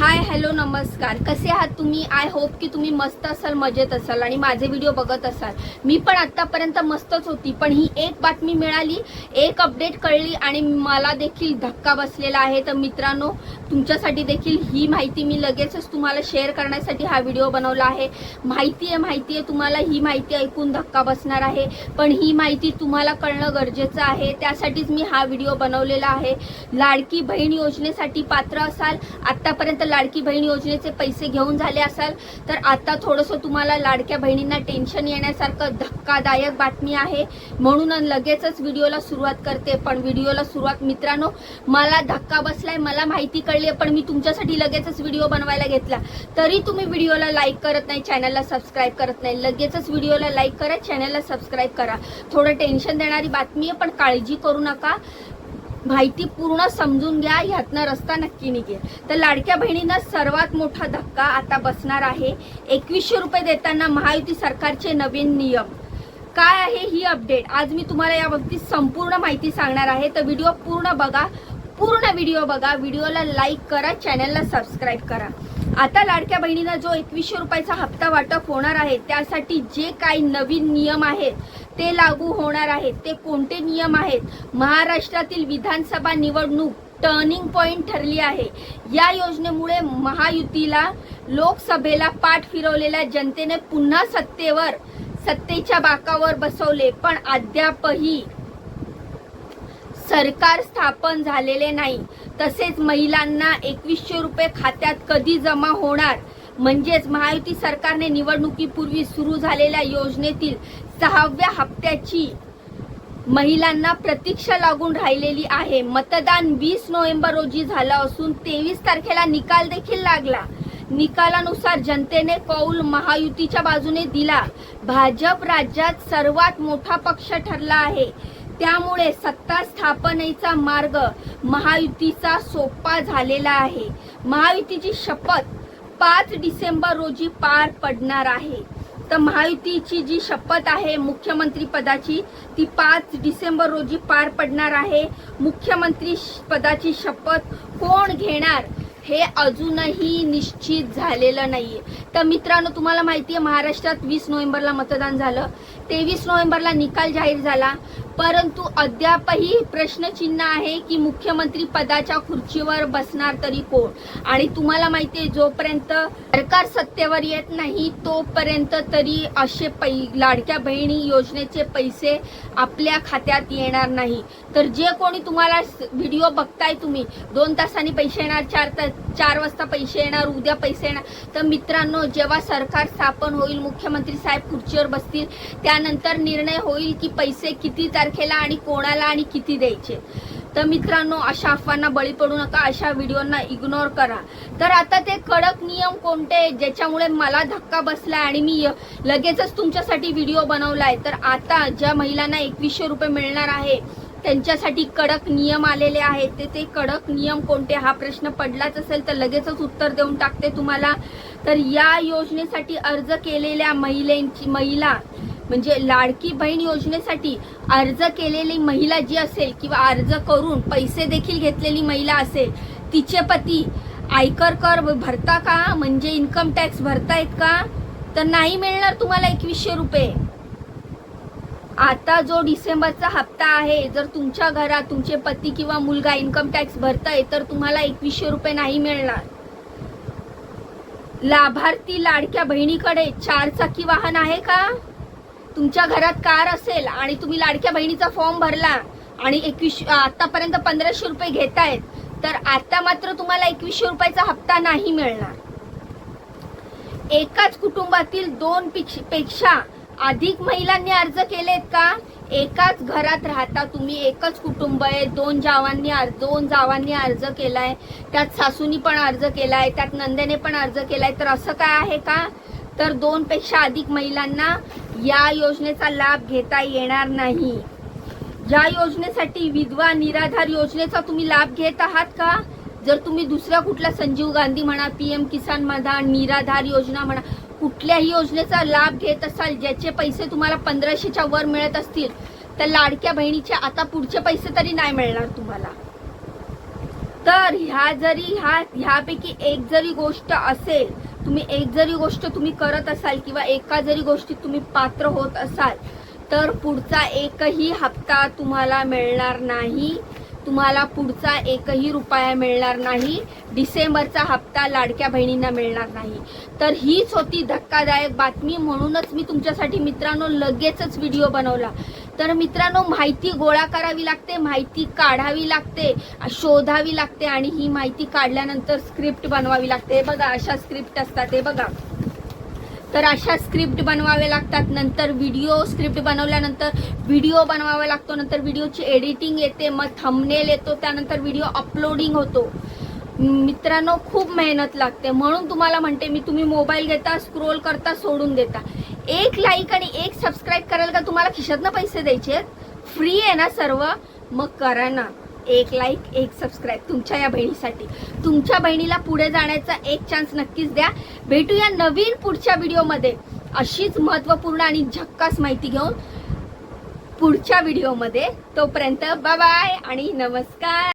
Hi hello नमस्कार. कसे आहात तुम्ही? आय होप की तुम्ही मस्त असाल मजेत असाल आणि माझे व्हिडिओ बघत असाल. मी पण आत्तापर्यंत मस्तच होती पण ही एक बातमी मिळाली एक अपडेट कळली आणि मला देखील धक्का बसलेला आहे. तर मित्रांनो तुमच्यासाठी देखील ही माहिती मी लगेचच तुम्हाला शेअर करण्यासाठी हा व्हिडिओ बनवला आहे. माहिती आहे माहिती आहे तुम्हाला ही माहिती ऐकून धक्का बसणार आहे. पण ही माहिती तुम्हाला कळणं गरजेचं आहे. त्यासाठीच मी हा व्हिडिओ बनवलेला आहे. लाडकी बहीण योजनेसाठी पात्र असाल आत्तापर्यंत लाडकी बहीण योजनेचे पैसे घेऊन झाले असाल तर आता थोडंसं तुम्हाला लाडक्या बहिणींना टेन्शन येण्यासारखं धक्कादायक बातमी आहे. म्हणून लगेचच व्हिडिओला सुरुवात करते. पण व्हिडिओला सुरुवात मित्रांनो मला धक्का बसलाय मला माहिती कळली पण मी तुमच्यासाठी लगेचच व्हिडिओ बनवायला घेतला. तरी तुम्ही व्हिडिओला लाईक करत नाही चॅनलला सबस्क्राईब करत नाही. लगेचच व्हिडिओला लाईक करा चॅनलला सबस्क्राईब करा. थोडं टेन्शन देणारी बातमी आहे पण काळजी करू नका. माहिती पूर्ण समजून घ्या ह्यातनं रस्ता नक्की निघेल. तर लाडक्या बहिणींना सर्वात मोठा धक्का आता बसणार आहे. एकवीसशे रुपये देताना महायुती सरकारचे नवीन नियम. काय आहे ही अपडेट? आज मी तुम्हाला याबाबतीत संपूर्ण माहिती सांगणार आहे. तर व्हिडिओ पूर्ण बघा. पूर्ण व्हिडिओ बघा. व्हिडिओला लाईक करा चॅनलला सबस्क्राईब करा. आता लाडक्या बहिणींना जो एकवीसशे रुपयाचा हप्ता वाटप होणार आहे त्यासाठी जे काही नवीन नियम आहेत ते लागू होणार आहेत. ते कोणते नियम आहेत? महाराष्ट्रातील विधानसभा निवडणूक टर्निंग पॉइंट ठरली आहे. या योजनेमुळे महायुतीला लोकसभेला पाठ फिरवलेल्या जनतेने पुन्हा सत्तेवर सत्तेच्या बाकावर बसवले. पण अद्यापही सरकार स्थापन झालेले नाही. तसेच महिलांना एकवीसशे रुपये खात्यात कधी जमा होणार? म्हणजेच महायुती सरकारने निवडणुकीपूर्वी सुरू झालेल्या योजनेतील सहाव्या हप्त्याची महिलांना प्रतीक्षा लागून राहिलेली आहे. मतदान वीस नोव्हेंबर रोजी झालं असून तेवीस तारखेला निकाल देखील लागला. निकालानुसार जनतेने कौल महायुतीच्या बाजूने दिला. भाजप राज्यात सर्वात मोठा पक्ष ठरला आहे. त्यामुळे सत्ता स्थापनेचा मार्ग महायुतीचा सोपा झालेला आहे. महायुतीची शपथ पाच डिसेंबर रोजी पार पडणार आहे. तर महायुतीची जी शपथ आहे मुख्यमंत्री पदाची ती पाच डिसेंबर रोजी पार पडणार आहे. मुख्यमंत्री पदाची शपथ कोण घेणार हे अजूनही निश्चित झालेलं नाहीये. तर मित्रांनो तुम्हाला माहिती आहे महाराष्ट्रात वीस नोव्हेंबरला मतदान झालं. तेवीस नोव्हेंबरला निकाल जाहीर झाला. परंतु अद्यापही प्रश्नचिन्ह आहे की मुख्यमंत्री पदाच्या खुर्चीवर बसणार तरी कोण? आणि तुम्हाला माहिती आहे जोपर्यंत सरकार सत्तेवर येत नाही तोपर्यंत तरी असे पै लाडक्या बहिणी योजनेचे पैसे आपल्या खात्यात येणार नाही. तर जे कोणी तुम्हाला व्हिडिओ बघताय तुम्ही दोन तासांनी पैसे येणार चार तास चार वाजता पैसे येणार उद्या पैसे येणार. तर मित्रांनो जेव्हा सरकार स्थापन होईल मुख्यमंत्री साहेब खुर्चीवर बसतील त्यानंतर निर्णय होईल की पैसे किती तारखेला आणि कोणाला आणि किती द्यायचे. तर मित्रांनो अशा अफवांना बळी पडू नका अशा व्हिडिओना इग्नोर करा. तर आता ते कडक नियम कोणते ज्याच्यामुळे मला धक्का बसलाय आणि मी लगेचच तुमच्यासाठी व्हिडिओ बनवलाय. तर आता ज्या महिलांना एकवीसशे रुपये मिळणार आहे त्यांच्यासाठी कडक नियम आलेले आहेत. ते ते कडक नियम कोणते? हा प्रश्न पडलाच असेल तर लगेचच उत्तर देऊन टाकते तुम्हाला. तर या योजनेसाठी अर्ज केलेल्या महिलांची महिला म्हणजे लाडकी बहीण योजनेसाठी अर्ज केलेली महिला जी असेल किंवा अर्ज करून पैसे देखील घेतलेली महिला असेल तिचे पती आयकर कर भरता का? म्हणजे इन्कम टॅक्स भरतायत का? तर नाही मिळणार तुम्हाला एकवीसशे रुपये. आता जो डिसेंबरचा हप्ता आहे जर तुमच्या घरात तुमचे पती किंवा मुलगा इन्कम टॅक्स भरताय तर तुम्हाला एकवीसशे रुपये नाही मिळणार. लाभार्थी लाडक्या बहिणीकडे चार चाकी वाहन आहे का? तुमच्या घरात कार असेल आणि तुम्ही लाडक्या बहिणीचा फॉर्म भरला आणि एकवीस आतापर्यंत पंधराशे रुपये घेतायत तर आता मात्र तुम्हाला एकवीसशे रुपयाचा हप्ता नाही मिळणार. एकाच कुटुंबातील दोन पेक्षा अधिक महिलांनी अर्ज केलेत का? एकाच घरात राहता तुम्ही एकच कुटुंब आहे दोन जावांनी अर्ज दोन जावांनी अर्ज केलाय त्यात सासूनी पण अर्ज केलाय त्यात नंदेने पण अर्ज केलाय तर असं काय आहे का? तर दोन पेक्षा अधिक महिलांना या योजनेचा लाभ घेता येणार नाही. या योजनेसाठी विधवा निराधार योजनेचा तुम्ही लाभ घेत आहात का? जर तुम्ही दुसऱ्या कुठल्या संजीव गांधी म्हणा पीएम किसान म्हणा निराधार योजना म्हणा कुठल्याही योजनेचा लाभ घेत असाल ज्याचे पैसे तुम्हाला पंधराशेच्या वर मिळत असतील तर लाडक्या बहिणीचे आता पुढचे पैसे तरी नाही मिळणार तुम्हाला. तर ह्या जरी ह्या ह्यापैकी एक जरी गोष्ट असेल तुम्ही एक जरी गोष्ट तुम्ही करत असाल किंवा एका जरी गोष्टीत तुम्ही पात्र होत असाल तर पुढचा एकही हप्ता तुम्हाला मिळणार नाही. तुम्हाला पुढचा एकही रुपया मिळणार नाही. डिसेंबरचा हप्ता लाडक्या बहिणींना मिळणार नाही. तर हीच होती धक्कादायक बातमी. म्हणूनच मी तुमच्यासाठी मित्रांनो लगेचच व्हिडिओ बनवला. तर मित्रांनो माहिती गोळा करावी लागते माहिती काढावी लागते शोधावी लागते आणि ही माहिती काढल्यानंतर स्क्रिप्ट बनवावी लागते. हे बघा अशा स्क्रिप्ट असतात हे बघा. तर अशा स्क्रिप्ट बनवावे लागतात नंतर व्हिडिओ स्क्रिप्ट बनवल्यानंतर व्हिडिओ बनवावा लागतो नंतर व्हिडिओची एडिटिंग येते मग थंबनेल येतो त्यानंतर व्हिडिओ अपलोडिंग होतो. मित्रांनो खूप मेहनत लागते. म्हणून तुम्हाला म्हणते मी तुम्ही मोबाईल घेता स्क्रोल करता सोडून देता. एक लाईक आणि एक सबस्क्राईब करायला का तुम्हाला खिशातनं पैसे द्यायचे फ्री आहे ना सर्व. मग करा ना. एक लाईक एक सबस्क्राईब तुमच्या या बहिणीसाठी. तुमच्या बहिणीला पुढे जाण्याचा एक चान्स नक्कीच द्या. भेटूया नवीन पुढच्या व्हिडिओमध्ये अशीच महत्त्वपूर्ण आणि झक्कास माहिती घेऊन पुढच्या व्हिडिओमध्ये तोपर्यंत बाय आणि नमस्कार.